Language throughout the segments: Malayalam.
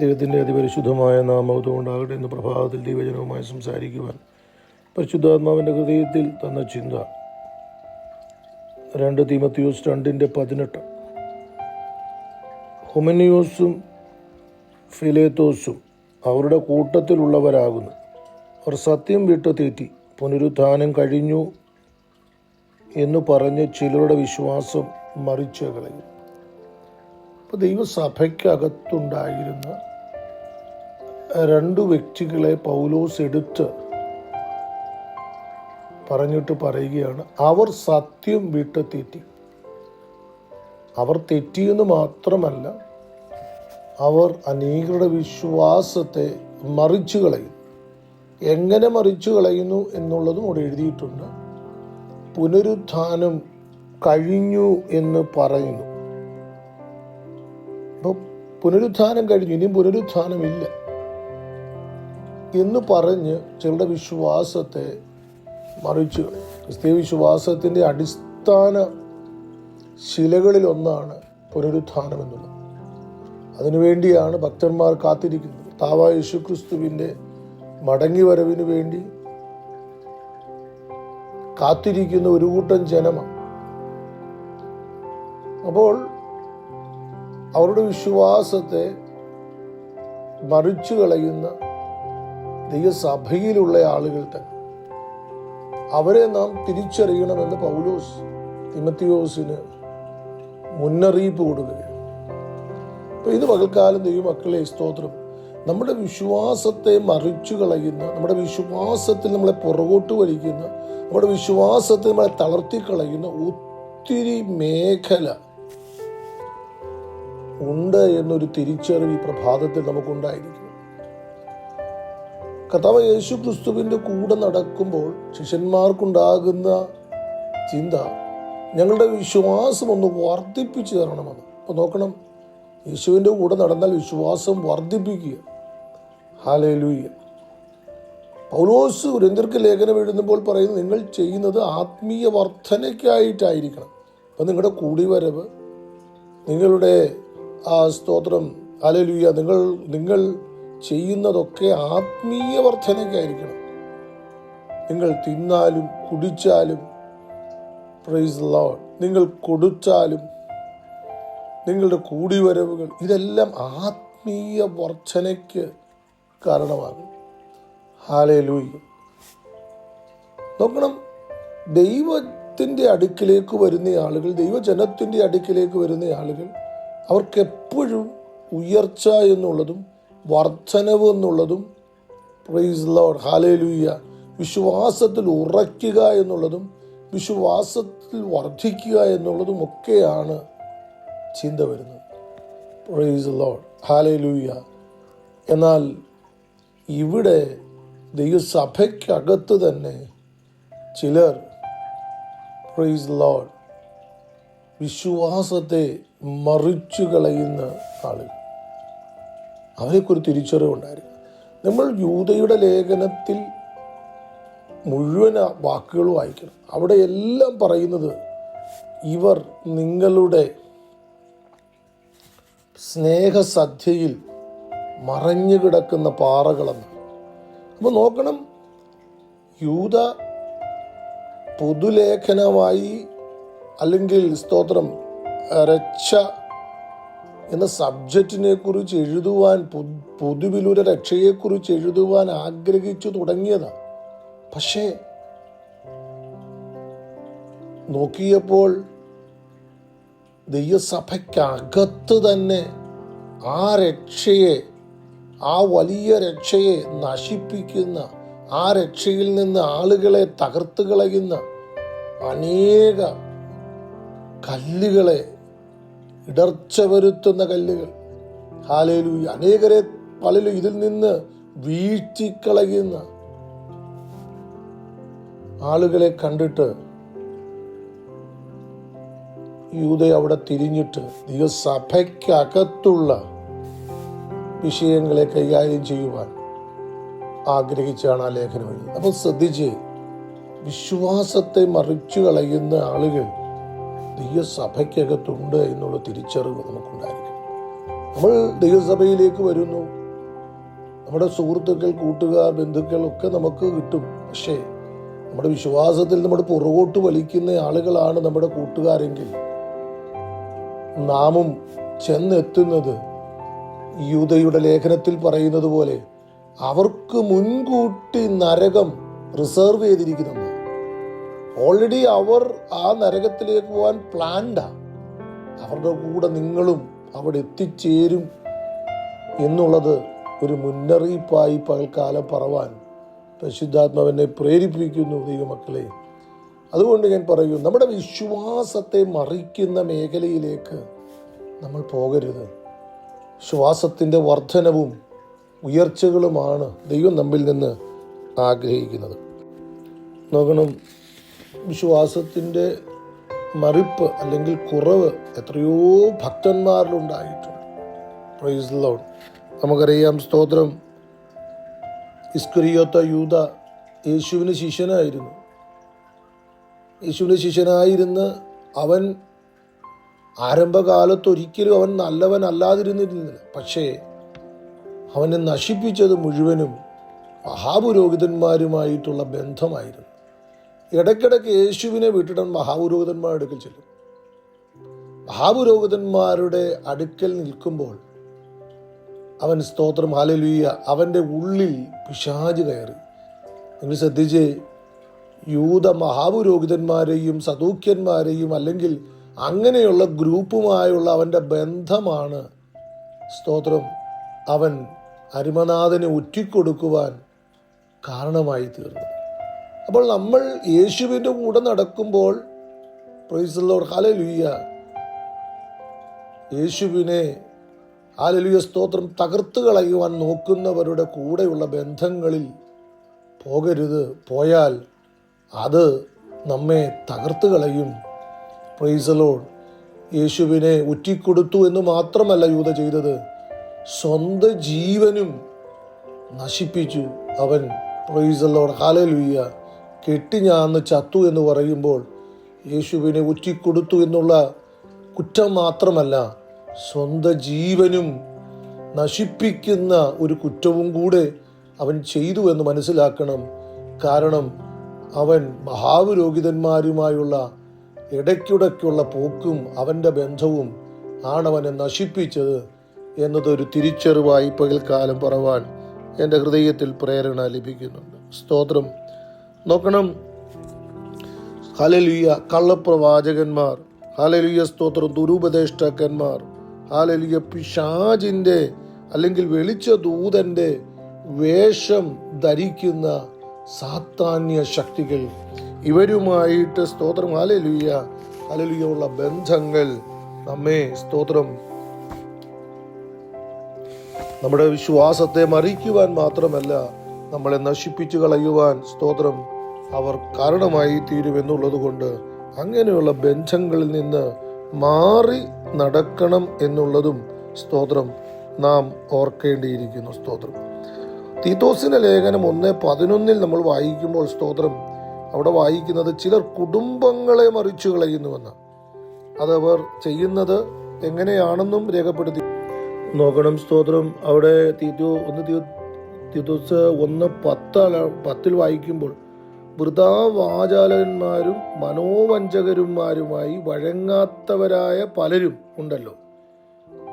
ദൈവത്തിന്റെ അതിപരിശുദ്ധമായ നാമത്വം ഉണ്ടാകട്ടെ എന്ന് പ്രഭാതത്തിൽ ദൈവജനവുമായി സംസാരിക്കുവാൻ പരിശുദ്ധാത്മാവിന്റെ ഹൃദയത്തിൽ തന്ന ചിന്ത. രണ്ട് തീമത്തിയോസ് രണ്ടിന്റെ പതിനെട്ട്. ഹുമനിയോസും ഫിലേത്തോസും അവരുടെ കൂട്ടത്തിലുള്ളവരാകുന്നു. അവർ സത്യം വിട്ട് തെറ്റി പുനരുത്ഥാനം കഴിഞ്ഞു എന്ന് പറഞ്ഞ് ചിലരുടെ വിശ്വാസം മറിച്ച് കളയും അപ്പോൾ ദൈവസഭയ്ക്കകത്തുണ്ടായിരുന്ന രണ്ട് വ്യക്തികളെ പൗലോസ് എടുത്ത് പറഞ്ഞിട്ട് പറയുകയാണ് അവർ സത്യം വിട്ട് തെറ്റി അവർ തെറ്റിയെന്ന് മാത്രമല്ല അവർ അനേകരുടെ വിശ്വാസത്തെ മറിച്ചു കളയുന്നു. എങ്ങനെ മറിച്ചു കളയുന്നു എന്നുള്ളതും അവിടെ എഴുതിയിട്ടുണ്ട്. പുനരുത്ഥാനം കഴിഞ്ഞു എന്ന് പറയുന്നു. പുനരുത്ഥാനം കഴിഞ്ഞു. ഇനിയും പുനരുത്ഥാനമില്ല. എന്ന് പറഞ്ഞ് ചിലരുടെ വിശ്വാസത്തെ മറിച്ചു ക്രിസ്തീയ വിശ്വാസത്തിന്റെ അടിസ്ഥാന ശിലകളിലൊന്നാണ് പുനരുത്ഥാനം എന്നുള്ളത്. അതിനുവേണ്ടിയാണ് ഭക്തന്മാർ കാത്തിരിക്കുന്നത്. താവ യേശു ക്രിസ്തുവിന്റെ മടങ്ങി വരവിന് വേണ്ടി കാത്തിരിക്കുന്ന ഒരു കൂട്ടം ജനമാണ്. അപ്പോൾ അവരുടെ വിശ്വാസത്തെ മറിച്ചു കളയുന്ന ദൈവസഭയിലുള്ള ആളുകൾ തന്നെ. അവരെ നാം തിരിച്ചറിയണമെന്ന് പൗലോസ് തിമത്തിയോസിന് മുന്നറിയിപ്പ് കൊടുക്കുകയാണ്. അപ്പൊ ഇത് പകൽക്കാലം ദൈവമക്കളെ സ്തോത്രം. നമ്മുടെ വിശ്വാസത്തെ മറിച്ചു കളയുന്ന നമ്മുടെ വിശ്വാസത്തിൽ നമ്മളെ പുറകോട്ട് വലിക്കുന്ന നമ്മുടെ വിശ്വാസത്തെ നമ്മളെ തളർത്തി കളയുന്ന ഒത്തിരി മേഖല ഉണ്ട് എന്നൊരു തിരിച്ചറിവ് ഈ പ്രഭാതത്തിൽ നമുക്കുണ്ടായിരിക്കും കഥാവ് യേശു ക്രിസ്തുവിന്റെ കൂടെ നടക്കുമ്പോൾ ശിഷ്യന്മാർക്കുണ്ടാകുന്ന ചിന്ത ഞങ്ങളുടെ വിശ്വാസം ഒന്ന് വർദ്ധിപ്പിച്ചു തരണമെന്ന്. അപ്പോൾ നോക്കണം യേശുവിന്റെ കൂടെ നടന്നാൽ വിശ്വാസം വർദ്ധിപ്പിക്കുക. ഹാലയിലൂയ്യ പൗലോസ് ഉരന്തർക്ക് ലേഖനം എഴുതുമ്പോൾ പറയുന്നത് നിങ്ങൾ ചെയ്യുന്നത് ആത്മീയ വർധനയ്ക്കായിട്ടായിരിക്കണം അപ്പം നിങ്ങളുടെ കൂടിവരവ് നിങ്ങളുടെ ആ സ്തോത്രം. അലലുയ നിങ്ങൾ നിങ്ങൾ ചെയ്യുന്നതൊക്കെ ആത്മീയ വർധനയ്ക്കായിരിക്കണം നിങ്ങൾ തിന്നാലും കുടിച്ചാലും പ്രൈസ് ലോഡ് നിങ്ങൾ കൊടുത്താലും നിങ്ങളുടെ കൂടിവരവുകൾ ഇതെല്ലാം ആത്മീയ വർധനയ്ക്ക് കാരണമാകും. ഹാലേ ലൂയ്യ നോക്കണം ദൈവത്തിന്റെ അടുക്കിലേക്ക് വരുന്ന ആളുകൾ ദൈവജനത്തിന്റെ അടുക്കിലേക്ക് വരുന്ന ആളുകൾ അവർക്ക് എപ്പോഴും ഉയർച്ച എന്നുള്ളതും വർധനവ് എന്നുള്ളതും പ്രൈസ് ലോഡ് ഹാലേ ലൂയ്യ വിശ്വാസത്തിൽ ഉറയ്ക്കുക എന്നുള്ളതും വിശ്വാസത്തിൽ വർദ്ധിക്കുക എന്നുള്ളതും ഒക്കെയാണ് ചിന്ത വരുന്നത്. പ്രൈസ് ലോഡ് ഹാലേ എന്നാൽ ഇവിടെ ദൈവസഭയ്ക്കകത്ത് തന്നെ ചിലർ പ്രൈസ് ലോഡ് വിശ്വാസത്തെ മറിച്ചു കളയുന്ന ആളുകൾ. അവരെക്കൊരു തിരിച്ചറിവുണ്ടായിരുന്നു. നമ്മൾ യൂതയുടെ ലേഖനത്തിൽ മുഴുവൻ വാക്കുകൾ വായിക്കണം. അവിടെ എല്ലാം പറയുന്നത് ഇവർ നിങ്ങളുടെ സ്നേഹസദ്യയിൽ മറഞ്ഞു കിടക്കുന്ന പാറകളെന്ന് അപ്പോൾ നോക്കണം യൂത പൊതുലേഖനമായി അല്ലെങ്കിൽ സ്തോത്രം രക്ഷ എന്ന സബ്ജക്റ്റിനെ കുറിച്ച് എഴുതുവാൻ പൊതുവിലൂടെ രക്ഷയെക്കുറിച്ച് എഴുതുവാൻ ആഗ്രഹിച്ചു തുടങ്ങിയതാണ് പക്ഷേ നോക്കിയപ്പോൾ ദൈവസഭയ്ക്കകത്ത് തന്നെ ആ രക്ഷയെ ആ വലിയ രക്ഷയെ നശിപ്പിക്കുന്ന ആ രക്ഷയിൽ നിന്ന് ആളുകളെ തകർത്ത് കളയുന്ന അനേക കല്ലുകളെ ഇടർച്ച വരുത്തുന്ന കല്ലുകൾ. ഹാലേലു അനേകരെ പലരും ഇതിൽ നിന്ന് വീഴ്ത്തിക്കളയുന്ന ആളുകളെ കണ്ടിട്ട് യൂത അവിടെ തിരിഞ്ഞിട്ട് ദൈവസഭയ്ക്കകത്തുള്ള വിഷയങ്ങളെ കൈകാര്യം ചെയ്യുവാൻ ആഗ്രഹിച്ചാണ് ആ ലേഖനം എഴുതുന്നത് അപ്പോൾ ശ്രദ്ധിച്ച് വിശ്വാസത്തെ മറിച്ചു കളയുന്ന ആളുകൾ ദൈവസഭയ്ക്കകത്തുണ്ട് എന്നുള്ള തിരിച്ചറിവ് നമുക്കുണ്ടായിരിക്കും. നമ്മൾ ദൈവസഭയിലേക്ക് വരുന്നു. നമ്മുടെ സുഹൃത്തുക്കൾ കൂട്ടുകാർ ബന്ധുക്കളൊക്കെ നമുക്ക് കിട്ടും. പക്ഷേ നമ്മുടെ വിശ്വാസത്തിൽ നമ്മുടെ പുറകോട്ട് വലിക്കുന്ന ആളുകളാണ് നമ്മുടെ കൂട്ടുകാരെങ്കിൽ നാമും ചെന്നെത്തുന്നത് യൂതയുടെ ലേഖനത്തിൽ പറയുന്നത് പോലെ അവർക്ക് മുൻകൂട്ടി നരകം റിസർവ് ചെയ്തിരിക്കുന്നു ഓൾറെഡി അവർ ആ നരകത്തിലേക്ക് പോകാൻ പ്ലാൻഡാ അവരുടെ കൂടെ നിങ്ങളും അവിടെ എത്തിച്ചേരും എന്നുള്ളത് ഒരു മുന്നറിയിപ്പായി പകൽക്കാലം പറവാൻ പരിശുദ്ധാത്മാവിനെ പ്രേരിപ്പിക്കുന്നു ദൈവമക്കളെ. അതുകൊണ്ട് ഞാൻ പറയൂ നമ്മുടെ വിശ്വാസത്തെ മറിക്കുന്ന മേഖലയിലേക്ക് നമ്മൾ പോകരുത്. ശ്വാസത്തിന്റെ വർധനവും ഉയർച്ചകളുമാണ് ദൈവം നമ്മിൽ നിന്ന് ആഗ്രഹിക്കുന്നത്. നോക്കണം വിശ്വാസത്തിന്റെ മറിപ്പ് അല്ലെങ്കിൽ കുറവ് എത്രയോ ഭക്തന്മാരിലുണ്ടായിട്ടുണ്ട്. പ്രൈസ് ലോൺ നമുക്കറിയാം സ്തോത്രം. ഇസ്കുരിയോത്ത യൂത യേശുവിന് ശിഷ്യനായിരുന്നു. യേശുവിന് ശിഷ്യനായിരുന്ന് അവൻ ആരംഭകാലത്ത് ഒരിക്കലും അവൻ നല്ലവൻ അല്ലാതിരുന്നിരുന്നില്ല പക്ഷേ അവനെ നശിപ്പിച്ചത് മുഴുവനും മഹാപുരോഹിതന്മാരുമായിട്ടുള്ള ബന്ധമായിരുന്നു. ഇടയ്ക്കിടയ്ക്ക് യേശുവിനെ വിട്ടിടൻ മഹാപുരോഹിതന്മാരുടെ അടുക്കൽ ചെല്ലും. മഹാപുരോഹിതന്മാരുടെ അടുക്കൽ നിൽക്കുമ്പോൾ അവൻ സ്തോത്രം ഹാലലുയ്യ അവന്റെ ഉള്ളിൽ പിശാജ് കയറി. നിങ്ങൾ ശ്രദ്ധിച്ച് യൂത മഹാപുരോഹിതന്മാരെയും സദൂക്യന്മാരെയും അല്ലെങ്കിൽ അങ്ങനെയുള്ള ഗ്രൂപ്പുമായുള്ള അവന്റെ ബന്ധമാണ് സ്തോത്രം. അവൻ അരിമനാഥനെ ഒറ്റിക്കൊടുക്കുവാൻ കാരണമായി തീർന്നത് അപ്പോൾ നമ്മൾ യേശുവിന്റെ കൂടെ നടക്കുമ്പോൾ പ്രൈസലോട് ഹാലലുയ്യ യേശുവിനെ ഹാലലുയ സ്തോത്രം തകർത്ത് കളയുവാൻ നോക്കുന്നവരുടെ കൂടെയുള്ള ബന്ധങ്ങളിൽ പോകരുത്. പോയാൽ അത് നമ്മെ തകർത്ത് കളയും. പ്രൈസലോഡ് യേശുവിനെ ഉറ്റിക്കൊടുത്തു എന്ന് മാത്രമല്ല യൂത ചെയ്തത്. സ്വന്തം ജീവനും നശിപ്പിച്ചു അവൻ. പ്രൈസലോഡ് ഹാലലുയ്യ കെട്ടിഞ്ഞാന്ന് ചത്തു എന്ന് പറയുമ്പോൾ യേശുവിനെ ഉറ്റിക്കൊടുത്തു എന്നുള്ള കുറ്റം മാത്രമല്ല സ്വന്തം ജീവനും നശിപ്പിക്കുന്ന ഒരു കുറ്റവും കൂടെ അവൻ ചെയ്തു എന്ന് മനസ്സിലാക്കണം. കാരണം അവൻ മഹാപുരോഹിതന്മാരുമായുള്ള ഇടയ്ക്കിടയ്ക്കുള്ള പോക്കും അവന്റെ ബന്ധവും ആണവനെ നശിപ്പിച്ചത് എന്നതൊരു തിരിച്ചറിവായി പകൽക്കാലം പറവാൻ എന്റെ ഹൃദയത്തിൽ പ്രേരണ ലഭിക്കുന്നുണ്ട്. സ്തോത്രം. നോക്കണം. ഹലലിയ കള്ളപ്രവാചകന്മാർ. ഹാലലിയ സ്തോത്രം. ദുരുപദേഷ്ടാക്കന്മാർ. ഹാലലിയ പിശാജിന്റെ അല്ലെങ്കിൽ വെളിച്ച ദൂതന്റെ വേഷം ധരിക്കുന്ന സാത്താന്യ ശക്തികൾ. ഇവരുമായിട്ട് സ്തോത്രം. ഹാലലുയ്യ ഹാലലുയ്യ ഉള്ള ബന്ധങ്ങൾ. നമ്മെ സ്തോത്രം. നമ്മുടെ വിശ്വാസത്തെ മറിക്കുവാൻ മാത്രമല്ല നമ്മളെ നശിപ്പിച്ചു കളയുവാൻ സ്തോത്രം. അവർ കാരണമായി തീരുമെന്നുള്ളത് കൊണ്ട് അങ്ങനെയുള്ള ബന്ധങ്ങളിൽ നിന്ന് മാറി നടക്കണം എന്നുള്ളതും സ്തോത്രം നാം ഓർക്കേണ്ടിയിരിക്കുന്നു സ്തോത്രം. തീത്തോസിന്റെ ലേഖനം ഒന്ന് പതിനൊന്നിൽ നമ്മൾ വായിക്കുമ്പോൾ സ്തോത്രം അവിടെ വായിക്കുന്നത് ചിലർ കുടുംബങ്ങളെ മറിച്ചു കളയുന്നുവെന്ന്. അതവർ ചെയ്യുന്നത് എങ്ങനെയാണെന്നും രേഖപ്പെടുത്തി. നോക്കണം സ്തോത്രം അവിടെ തീറ്റോ ഒന്ന് തീത്തോസ് ഒന്ന് പത്താല പത്തിൽ വായിക്കുമ്പോൾ വൃതാവാചാലന്മാരും മനോവഞ്ചകരുമാരുമായി വഴങ്ങാത്തവരായ പലരും ഉണ്ടല്ലോ.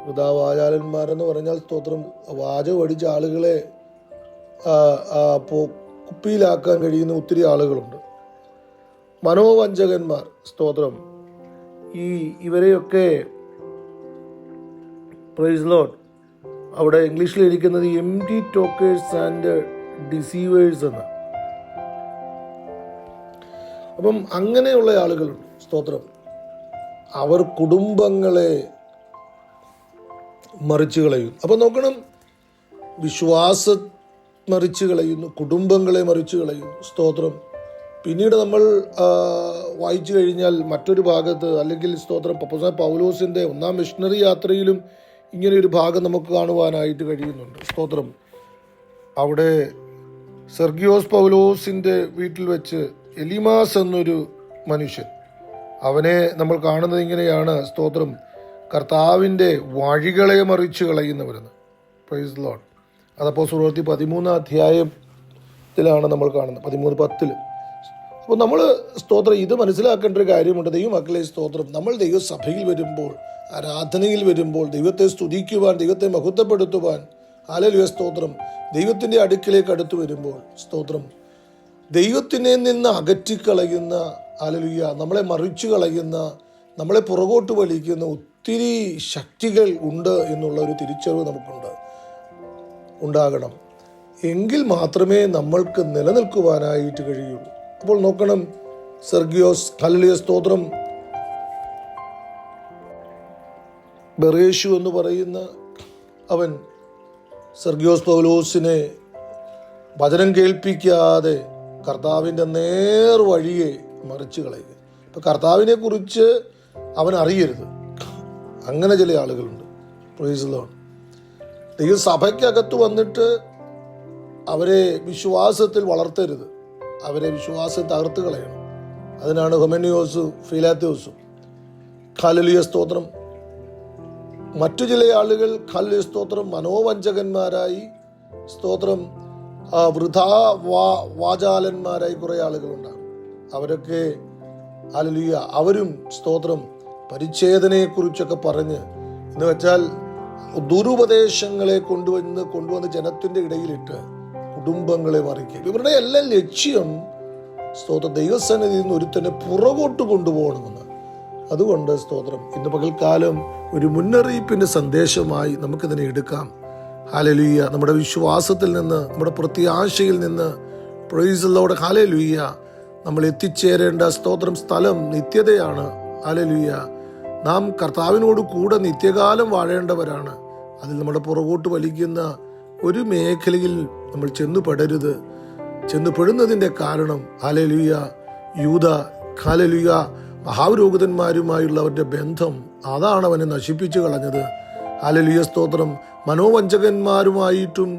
വൃതാവാചാലന്മാരെന്ന് പറഞ്ഞാൽ സ്തോത്രം. വാചകം അടിച്ച ആളുകളെ കുപ്പിയിലാക്കാൻ കഴിയുന്ന ഒത്തിരി ആളുകളുണ്ട്. മനോവഞ്ചകന്മാർ സ്തോത്രം. ഈ ഇവരെയൊക്കെ പ്രൈസ് അവിടെ ഇംഗ്ലീഷിൽ ഇരിക്കുന്നത് empty talkers and deceivers എന്ന്. അപ്പം അങ്ങനെയുള്ള ആളുകളുണ്ട്. സ്തോത്രം. അവർ കുടുംബങ്ങളെ മറിച്ചു കളയും അപ്പം നോക്കണം വിശ്വാസ മറിച്ചു കളയുന്നു കുടുംബങ്ങളെ മറിച്ചു കളയുന്നു. സ്തോത്രം. പിന്നീട് നമ്മൾ വായിച്ചു കഴിഞ്ഞാൽ മറ്റൊരു ഭാഗത്ത് അല്ലെങ്കിൽ സ്തോത്രം പപ്പസ പൗലോസിന്റെ ഒന്നാം മിഷണറി യാത്രയിലും ഇങ്ങനെ ഒരു ഭാഗം നമുക്ക് കാണുവാനായിട്ട് കഴിയുന്നുണ്ട്. സ്തോത്രം. അവിടെ സെർഗിയോസ് പൗലോസിന്റെ വീട്ടിൽ വെച്ച് എലിമാസ് എന്നൊരു മനുഷ്യൻ. അവനെ നമ്മൾ കാണുന്നത് ഇങ്ങനെയാണ്. സ്തോത്രം. കർത്താവിന്റെ വഴികളെ മറിച്ച് കളയുന്നവരെന്ന്. പ്രൈസ് ലോഡ് അതപ്പോൾ സുഹൃത്തി പതിമൂന്നാം അധ്യായത്തിലാണ് നമ്മൾ കാണുന്നത്. പതിമൂന്ന് പത്തിൽ. അപ്പോൾ നമ്മൾ സ്തോത്രം ഇത് മനസ്സിലാക്കേണ്ട ഒരു കാര്യമുണ്ട്. ദൈവമക്കളെ സ്തോത്രം. നമ്മൾ ദൈവസഭയിൽ വരുമ്പോൾ ആരാധനയിൽ വരുമ്പോൾ ദൈവത്തെ സ്തുതിക്കുവാൻ ദൈവത്തെ മഹത്വപ്പെടുത്തുവാൻ ആലലുവ സ്തോത്രം. ദൈവത്തിന്റെ അടുക്കിലേക്ക് അടുത്ത് വരുമ്പോൾ സ്തോത്രം. ദൈവത്തിനെ നിന്ന് അകറ്റിക്കളയുന്ന അലലുയ നമ്മളെ മറിച്ചു കളയുന്ന നമ്മളെ പുറകോട്ട് വലിക്കുന്ന ഒത്തിരി ശക്തികൾ ഉണ്ട് എന്നുള്ള ഒരു തിരിച്ചറിവ് നമുക്കുണ്ട്. ഉണ്ടാകണം. എങ്കിൽ മാത്രമേ നമ്മൾക്ക് നിലനിൽക്കുവാനായിട്ട് കഴിയുള്ളൂ. അപ്പോൾ നോക്കണം സെർഗിയോസ് കല്ലിയ സ്തോത്രം. ബറേഷു എന്ന് പറയുന്ന അവൻ സെർഗിയോസ് പൗലോസിനെ വചനം കേൾപ്പിക്കാതെ കർത്താവിന്റെ നേർ വഴിയെ മറിച്ച് കളയുക. ഇപ്പം കർത്താവിനെ കുറിച്ച് അവൻ അറിയരുത്. അങ്ങനെ ചില ആളുകളുണ്ട്. പ്രൈസ് ദൈവസഭയ്ക്കകത്ത് വന്നിട്ട് അവരെ വിശ്വാസത്തിൽ വളർത്തരുത്. അവരെ വിശ്വാസം തകർത്ത് കളയണം. അതിനാണ് ഹൊമനിയോസും ഫിലാത്തിയോസും ഖാലലിയ സ്തോത്രം. മറ്റു ചില ആളുകൾ ഖാലലിയ സ്തോത്രം മനോവഞ്ചകന്മാരായി സ്തോത്രം വൃഥാ വാ വാചാലന്മാരായി കുറേ ആളുകളുണ്ടാകും. അവരൊക്കെ അലലിയ അവരും സ്തോത്രം പരിച്ഛേദനയെക്കുറിച്ചൊക്കെ പറഞ്ഞ് എന്ന് വെച്ചാൽ ദുരുപദേശങ്ങളെ കൊണ്ടുവന്ന് കൊണ്ടുവന്ന് ജനത്തിന്റെ ഇടയിലിട്ട് കുടുംബങ്ങളെ മറിക്കുക ഇവരുടെ എല്ലാ ലക്ഷ്യം സ്തോത്ര ദൈവസന്നിധിയിൽ നിന്ന് ഒരുത്തനെ പുറകോട്ട് കൊണ്ടുപോകണമെന്ന്. അതുകൊണ്ട് സ്തോത്രം. ഇന്ന് പകൽക്കാലം ഒരു മുന്നറിയിപ്പിന്റെ സന്ദേശമായി നമുക്കിതിനെ എടുക്കാം. ഹാലലുയ്യ നമ്മുടെ വിശ്വാസത്തിൽ നിന്ന് നമ്മുടെ പ്രത്യാശയിൽ നിന്ന് പ്രൊയ്സലോടെ ഹാലലുയ്യ നമ്മൾ എത്തിച്ചേരേണ്ട സ്തോത്രം സ്ഥലം നിത്യതയാണ്. ഹാലലുയ്യ നാം കർത്താവിനോട് കൂടെ നിത്യകാലം വാഴേണ്ടവരാണ്. അതിൽ നമ്മുടെ പുറകോട്ട് വലിക്കുന്ന ഒരു മേഖലയിൽ നമ്മൾ ചെന്നു പെടരുത്. ചെന്നു പെടുന്നതിന്റെ കാരണം ഹാലലുയ യൂത ഹാലലുയ മഹാപുരോഹിതന്മാരുമായുള്ളവരുടെ ബന്ധം അതാണ് അവനെ നശിപ്പിച്ചു കളഞ്ഞത്. ഹാലലുയ സ്തോത്രം. മനോവഞ്ചകന്മാരുമായിട്ടും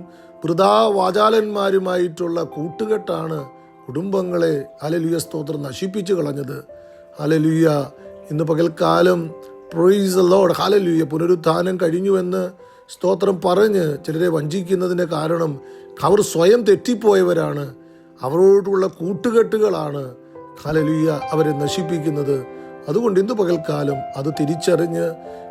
വൃതാ വാചാലന്മാരുമായിട്ടുള്ള കൂട്ടുകെട്ടാണ് കുടുംബങ്ങളെ അലലിയ സ്തോത്രം നശിപ്പിച്ചു കളഞ്ഞത്. അലലുയ ഇന്ന് പകൽക്കാലം പ്രൊയ്സ് ലോഡ് ഹലലുയ പുനരുത്ഥാനം കഴിഞ്ഞുവെന്ന് സ്തോത്രം പറഞ്ഞ് ചിലരെ വഞ്ചിക്കുന്നതിന്റെ കാരണം അവർ സ്വയം തെറ്റിപ്പോയവരാണ്. അവരോടുള്ള കൂട്ടുകെട്ടുകളാണ് ഹലലുയ അവരെ നശിപ്പിക്കുന്നത്. അതുകൊണ്ട് ഇന്ന് പകൽക്കാലം അത് തിരിച്ചറിഞ്ഞ്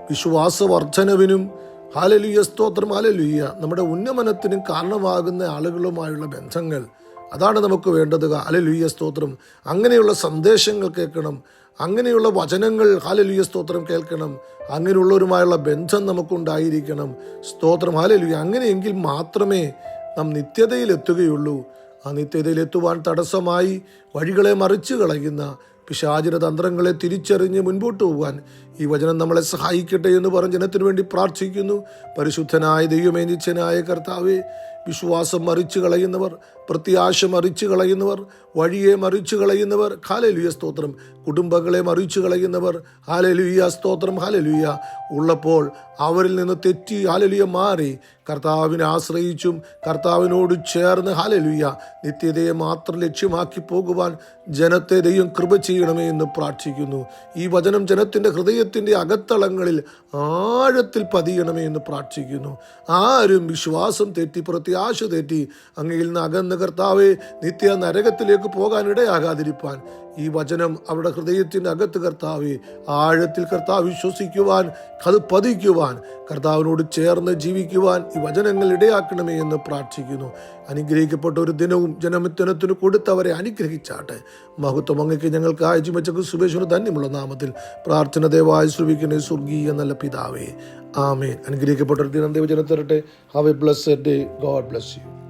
വിശ്വാസവർദ്ധനവിനും ഹാലലുയ സ്തോത്രം ഹാലലുയ്യ നമ്മുടെ ഉന്നമനത്തിനും കാരണമാകുന്ന ആളുകളുമായുള്ള ബന്ധങ്ങൾ അതാണ് നമുക്ക് വേണ്ടത്. ഹാലലുയ സ്തോത്രം. അങ്ങനെയുള്ള സന്ദേശങ്ങൾ കേൾക്കണം. അങ്ങനെയുള്ള വചനങ്ങൾ ഹാലലുയ സ്തോത്രം കേൾക്കണം. അങ്ങനെയുള്ളവരുമായുള്ള ബന്ധം നമുക്കുണ്ടായിരിക്കണം. സ്തോത്രം ഹാലലുയ. അങ്ങനെയെങ്കിൽ മാത്രമേ നാം നിത്യതയിലെത്തുകയുള്ളൂ. ആ നിത്യതയിലെത്തുവാൻ തടസ്സമായി വഴികളെ മറിച്ചു കളയുന്ന പിശാചിര തന്ത്രങ്ങളെ തിരിച്ചറിഞ്ഞ് മുൻപോട്ട് പോകാൻ ഈ വചനം നമ്മളെ സഹായിക്കട്ടെ എന്ന് പറഞ്ഞ് ജനത്തിനു വേണ്ടി പ്രാർത്ഥിക്കുന്നു. പരിശുദ്ധനായ ദൈവമേ നിത്യനായ കർത്താവെ വിശ്വാസം മറിച്ചു കളയുന്നവർ പ്രത്യാശ മറിച്ചു കളയുന്നവർ വഴിയെ മറിച്ചു കളയുന്നവർ ഹാലലുയ സ്തോത്രം. കുടുംബങ്ങളെ മറിച്ചു കളയുന്നവർ ഹാലലുയ സ്തോത്രം ഹാലലുയ. ഉള്ളപ്പോൾ അവരിൽ നിന്ന് തെറ്റി ഹാലലുയ മാറി. കർത്താവിനെ ആശ്രയിച്ചും കർത്താവിനോട് ചേർന്ന് ഹാലലുയ. നിത്യതയെ മാത്രം ലക്ഷ്യമാക്കി പോകുവാൻ ജനത്തെ ദൈവം കൃപ ചെയ്യണമേ എന്ന് പ്രാർത്ഥിക്കുന്നു. ഈ വചനം ജനത്തിന്റെ ഹൃദയത്തിന്റെ അകത്തളങ്ങളിൽ ആഴത്തിൽ പതിയണമേ എന്ന് പ്രാർത്ഥിക്കുന്നു. ആരും വിശ്വാസം തെറ്റി പ്രത്യാശ തെറ്റി അങ്ങയിൽ നിന്ന് അകന്ന കർത്താവെ നിത്യ നരകത്തിലേക്ക് പോകാൻ ഇടയാകാതിരിപ്പാൻ ഈ വചനം അവരുടെ ഹൃദയത്തിന്റെ അകത്ത് കർത്താവ് ആഴത്തിൽ കർത്താവ് വിശ്വസിക്കുവാൻ അത് പതിക്കുവാൻ കർത്താവിനോട് ചേർന്ന് ജീവിക്കുവാൻ ഈ വചനങ്ങൾ ഇടയാക്കണമേ എന്ന് പ്രാർത്ഥിക്കുന്നു. അനുഗ്രഹിക്കപ്പെട്ട ഒരു ദിനവും ജനമിത്തനത്തിന് കൊടുത്തവരെ അനുഗ്രഹിച്ചാട്ടെ. മഹത്വം അങ്ങക്ക് ഞങ്ങൾക്ക് അയച്ചു വെച്ച സുബേശ്വര ധന്യമുള്ള നാമത്തിൽ പ്രാർത്ഥന ദയവായി ശ്രമിക്കുന്ന സ്വർഗീയ നല്ല പിതാവേ. ആമേൻ. അനുഗ്രഹിക്കപ്പെട്ട ഒരു ദിനം ദൈവജനം തരട്ടെ. Have a blessed God bless you